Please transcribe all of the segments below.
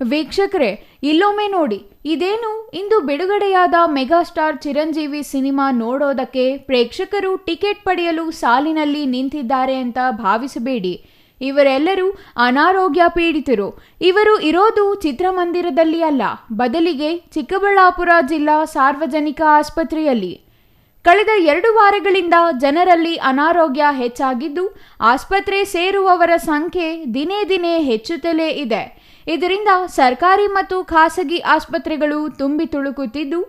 ವೀಕ್ಷಕರೇ, ಇಲ್ಲೊಮ್ಮೆ ನೋಡಿ, ಇದೇನು ಇಂದು ಬಿಡುಗಡೆಯಾದ ಮೆಗಾಸ್ಟಾರ್ ಚಿರಂಜೀವಿ ಸಿನಿಮಾ ನೋಡೋದಕ್ಕೆ ಪ್ರೇಕ್ಷಕರು ಟಿಕೆಟ್ ಪಡೆಯಲು ಸಾಲಿನಲ್ಲಿ ನಿಂತಿದ್ದಾರೆ ಅಂತ ಭಾವಿಸಬೇಡಿ. ಇವರೆಲ್ಲರೂ ಅನಾರೋಗ್ಯ ಪೀಡಿತರು. ಇವರು ಇರೋದು ಚಿತ್ರಮಂದಿರದಲ್ಲಿ ಅಲ್ಲ, ಬದಲಿಗೆ ಚಿಕ್ಕಬಳ್ಳಾಪುರ ಜಿಲ್ಲಾ ಸಾರ್ವಜನಿಕ ಆಸ್ಪತ್ರೆಯಲ್ಲಿ. ಕಳೆದ ಎರಡು ವಾರಗಳಿಂದ ಜನರಲ್ಲಿ ಅನಾರೋಗ್ಯ ಹೆಚ್ಚಾಗಿದ್ದು, ಆಸ್ಪತ್ರೆ ಸೇರುವವರ ಸಂಖ್ಯೆ ದಿನೇ ದಿನೇ ಹೆಚ್ಚುತ್ತಲೇ ಇದೆ. ಇದರಿಂದ ಸರ್ಕಾರಿ ಮತ್ತು ಖಾಸಗಿ ಆಸ್ಪತ್ರೆಗಳು ತುಂಬಿ ತುಳುಕುತ್ತಿದ್ದು,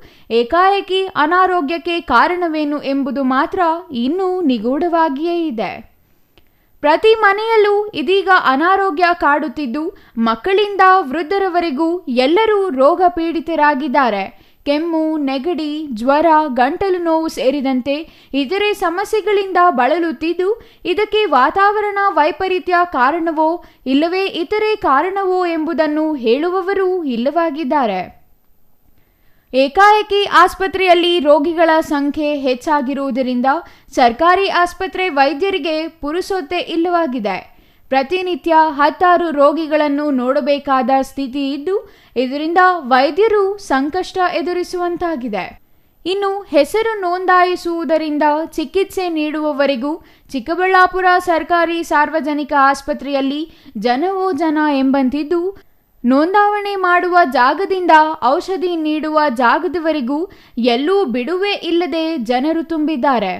ಏಕಾಏಕಿ ಅನಾರೋಗ್ಯಕ್ಕೆ ಕಾರಣವೇನು ಎಂಬುದು ಮಾತ್ರ ಇನ್ನೂ ನಿಗೂಢವಾಗಿಯೇ ಇದೆ. ಪ್ರತಿ ಮನೆಯಲ್ಲೂ ಇದೀಗ ಅನಾರೋಗ್ಯ ಕಾಡುತ್ತಿದ್ದು, ಮಕ್ಕಳಿಂದ ವೃದ್ಧರವರೆಗೂ ಎಲ್ಲರೂ ರೋಗ ಪೀಡಿತರಾಗಿದ್ದಾರೆ ಕೆಮ್ಮು, ನೆಗಡಿ, ಜ್ವರ, ಗಂಟಲು ನೋವು ಸೇರಿದಂತೆ ಇತರೆ ಸಮಸ್ಯೆಗಳಿಂದ ಬಳಲುತ್ತಿದ್ದು, ಇದಕ್ಕೆ ವಾತಾವರಣ ವೈಪರೀತ್ಯ ಕಾರಣವೋ ಇಲ್ಲವೇ ಇತರೆ ಕಾರಣವೋ ಎಂಬುದನ್ನು ಹೇಳುವವರೂ ಇಲ್ಲವಾಗಿದ್ದಾರೆ. ಏಕಾಏಕಿ ಆಸ್ಪತ್ರೆಯಲ್ಲಿ ರೋಗಿಗಳ ಸಂಖ್ಯೆ ಹೆಚ್ಚಾಗಿರುವುದರಿಂದ ಸರ್ಕಾರಿ ಆಸ್ಪತ್ರೆ ವೈದ್ಯರಿಗೆ ಪುರುಸೊತ್ತೆ ಇಲ್ಲವಾಗಿದೆ. ಪ್ರತಿನಿತ್ಯ ಹತ್ತಾರು ರೋಗಿಗಳನ್ನು ನೋಡಬೇಕಾದ ಸ್ಥಿತಿ ಇದ್ದು, ಇದರಿಂದ ವೈದ್ಯರು ಸಂಕಷ್ಟ ಎದುರಿಸುವಂತಾಗಿದೆ. ಇನ್ನು ಹೆಸರು ನೋಂದಾಯಿಸುವುದರಿಂದ ಚಿಕಿತ್ಸೆ ನೀಡುವವರೆಗೂ ಚಿಕ್ಕಬಳ್ಳಾಪುರ ಸರ್ಕಾರಿ ಸಾರ್ವಜನಿಕ ಆಸ್ಪತ್ರೆಯಲ್ಲಿ ಜನವೋ ಜನ ಎಂಬಂತಿದ್ದು, ನೋಂದಾವಣೆ ಮಾಡುವ ಜಾಗದಿಂದ ಔಷಧಿ ನೀಡುವ ಜಾಗದವರೆಗೂ ಎಲ್ಲೂ ಬಿಡುವೆ ಇಲ್ಲದೆ ಜನರು ತುಂಬಿದ್ದಾರೆ.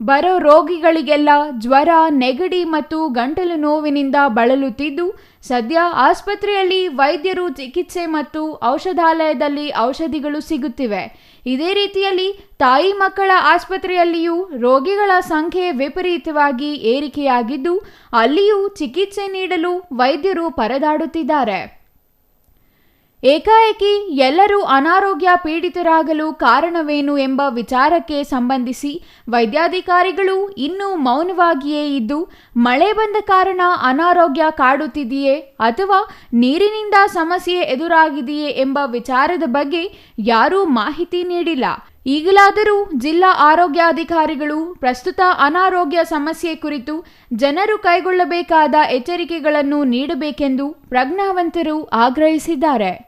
ಬರೋ ರೋಗಿಗಳಿಗೆಲ್ಲ ಜ್ವರ, ನೆಗಡಿ ಮತ್ತು ಗಂಟಲು ನೋವಿನಿಂದ ಬಳಲುತ್ತಿದ್ದು, ಸದ್ಯ ಆಸ್ಪತ್ರೆಯಲ್ಲಿ ವೈದ್ಯರು ಚಿಕಿತ್ಸೆ ಮತ್ತು ಔಷಧಾಲಯದಲ್ಲಿ ಔಷಧಿಗಳು ಸಿಗುತ್ತಿವೆ. ಇದೇ ರೀತಿಯಲ್ಲಿ ತಾಯಿ ಮಕ್ಕಳ ಆಸ್ಪತ್ರೆಯಲ್ಲಿಯೂ ರೋಗಿಗಳ ಸಂಖ್ಯೆ ವಿಪರೀತವಾಗಿ ಏರಿಕೆಯಾಗಿದ್ದು, ಅಲ್ಲಿಯೂ ಚಿಕಿತ್ಸೆ ನೀಡಲು ವೈದ್ಯರು ಪರದಾಡುತ್ತಿದ್ದಾರೆ. ಏಕಾಏಕಿ ಎಲ್ಲರೂ ಅನಾರೋಗ್ಯ ಪೀಡಿತರಾಗಲು ಕಾರಣವೇನು ಎಂಬ ವಿಚಾರಕ್ಕೆ ಸಂಬಂಧಿಸಿ ವೈದ್ಯಾಧಿಕಾರಿಗಳು ಇನ್ನೂ ಮೌನವಾಗಿಯೇ ಇದ್ದು, ಮಳೆ ಬಂದ ಕಾರಣ ಅನಾರೋಗ್ಯ ಕಾಡುತ್ತಿದೆಯೇ ಅಥವಾ ನೀರಿನಿಂದ ಸಮಸ್ಯೆ ಎದುರಾಗಿದೆಯೇ ಎಂಬ ವಿಚಾರದ ಬಗ್ಗೆ ಯಾರೂ ಮಾಹಿತಿ ನೀಡಿಲ್ಲ. ಈಗಲಾದರೂ ಜಿಲ್ಲಾ ಆರೋಗ್ಯಾಧಿಕಾರಿಗಳು ಪ್ರಸ್ತುತ ಅನಾರೋಗ್ಯ ಸಮಸ್ಯೆ ಕುರಿತು ಜನರು ಕೈಗೊಳ್ಳಬೇಕಾದ ಎಚ್ಚರಿಕೆಗಳನ್ನು ನೀಡಬೇಕೆಂದು ಪ್ರಜ್ಞಾವಂತರು ಆಗ್ರಹಿಸಿದ್ದಾರೆ.